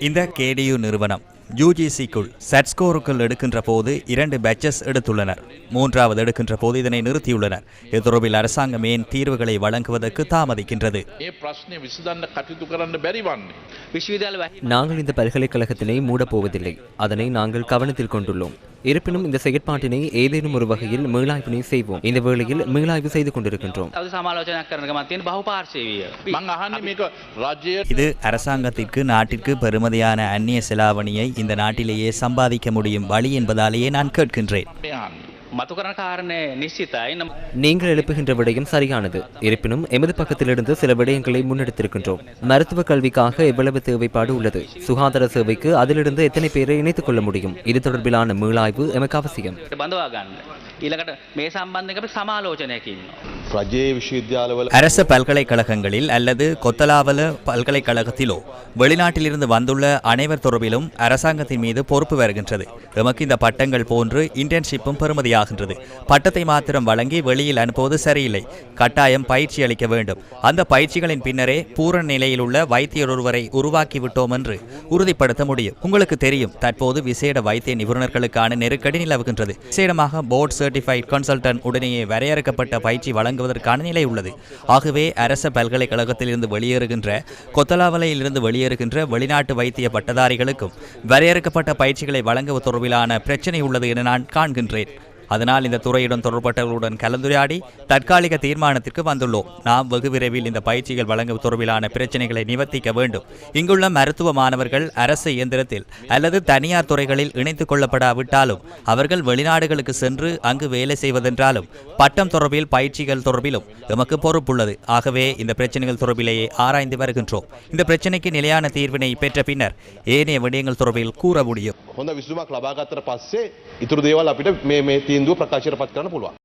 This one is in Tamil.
இந்த கேடியு நிறுவனம் யூஜிசிக்குள் சட்ஸ்கோருக்குள் எடுக்கின்ற போது இரண்டு பேட்சஸ் எடுத்துள்ளனர். மூன்றாவது எடுக்கின்ற போது இதனை நிறுத்தியுள்ளனர். இது தொடர்பில் அரசாங்கம் ஏன் தீர்வுகளை வழங்குவதற்கு தாமதிக்கின்றது? நாங்கள் இந்த பல்கலைக்கழகத்தினை மூடப்போவதில்லை அதனை நாங்கள் கவனத்தில் கொண்டுள்ளோம். இருப்பினும் இந்த செயற்பாட்டினை ஏதேனும் ஒரு வகையில் மீளாய்வினை செய்வோம். இந்த வேளையில் மீளாய்வு செய்து கொண்டிருக்கின்றோம். இது அரசாங்கத்திற்கு நாட்டிற்கு பெருமதியான அந்நிய செலாவணியை இந்த நாட்டிலேயே சம்பாதிக்க முடியும் வழி என்பதாலேயே நான் கேட்கின்றேன். நீங்கள் எழுப்புகின்ற விடயம் சரியானது. இருப்பினும் எமது பக்கத்திலிருந்து சில விடயங்களை முன்னெடுத்திருக்கின்றோம். மருத்துவ கல்விக்காக எவ்வளவு தேவைப்பாடு உள்ளது? சுகாதார சேவைக்கு அதிலிருந்து எத்தனை பேரை இணைத்துக் கொள்ள முடியும்? இது தொடர்பிலான மீளாய்வு எமக்கு அவசியம். ඊළඟට මේ සම්බන්ධයෙන් අපි සමාලෝචනයක ඉන්නවා. රජයේ විශ්වවිද්‍යාලවල அரச பல்கலைக்கழகங்களில் அல்லது கொத்தலாவல பல்கலைக்கழகத்திலோ வெளிநாட்டிலிருந்து வந்துள்ள அனைவர் தொடர்பிலும் அரசாங்கத்தின் மீது பொறுப்பு வருகின்றது எமக்கு இந்த பட்டங்கள் போன்று இன்டர்ன்ஷிப்பும் பெறுமதியாகின்றது பட்டத்தை மாத்திரம் வழங்கி வெளியில் அனுப்புவது சரியில்லை கட்டாயம் பயிற்சி அளிக்க வேண்டும் அந்த பயிற்சிகளின் பின்னரே பூரண நிலையில் உள்ள வைத்தியர் ஒருவரை உருவாக்கி விட்டோம் என்று உறுதிப்படுத்த முடியும் உங்களுக்கு தெரியும் தற்போது விசேட வைத்திய நிபுணர்களுக்கான நெருக்கடி நிலவுகின்றது விசேடமாக போர்ட் சர்டிஃபைட் கன்சல்டன்ட் உடனேயே வரையறுக்கப்பட்ட பயிற்சி வழங்குவதற்கான நிலை உள்ளது. ஆகவே அரச பல்கலைக்கழகத்திலிருந்து வெளியேறுகின்ற கொத்தலாவலையிலிருந்து வெளியேறுகின்ற வெளிநாட்டு வைத்திய பட்டதாரிகளுக்கும் வரையறுக்கப்பட்ட பயிற்சிகளை வழங்குவது தொடர்பிலான பிரச்சனை உள்ளது என நான் காண்கின்றேன். அதனால் இந்த துறையுடன் தொடர்பட்டவர்களுடன் கலந்துரையாடி தற்காலிக தீர்மானத்திற்கு வந்துள்ளோம். நாம் வெகு விரைவில் இந்த பயிற்சிகள் வழங்கும் தொடர்பிலான பிரச்சனைகளை நிவர்த்திக்க வேண்டும். இங்குள்ள மருத்துவ மாணவர்கள் அரசு இயந்திரத்தில் அல்லது தனியார் துறைகளில் இணைத்துக் கொள்ளப்படாவிட்டாலும் அவர்கள் வெளிநாடுகளுக்கு சென்று அங்கு வேலை செய்வதென்றாலும் பட்டம் தொடர்பில் பயிற்சிகள் தொடர்பிலும் எமக்கு பொறுப்புள்ளது. ஆகவே இந்த பிரச்சனைகள் தொடர்பிலேயே ஆராய்ந்து வருகின்றோம். இந்த பிரச்சனைக்கு நிலையான தீர்வினை பெற்ற பின்னர் ஏனைய விடயங்கள் தொடர்பில் கூற முடியும். හොඳ විසුමක් ලබාගත්තට පස්සේ ඉතුරු දේවල් අපිට මේ මේ තීන්දුව ප්‍රකාශයට පත් කරන්න පුළුවන්.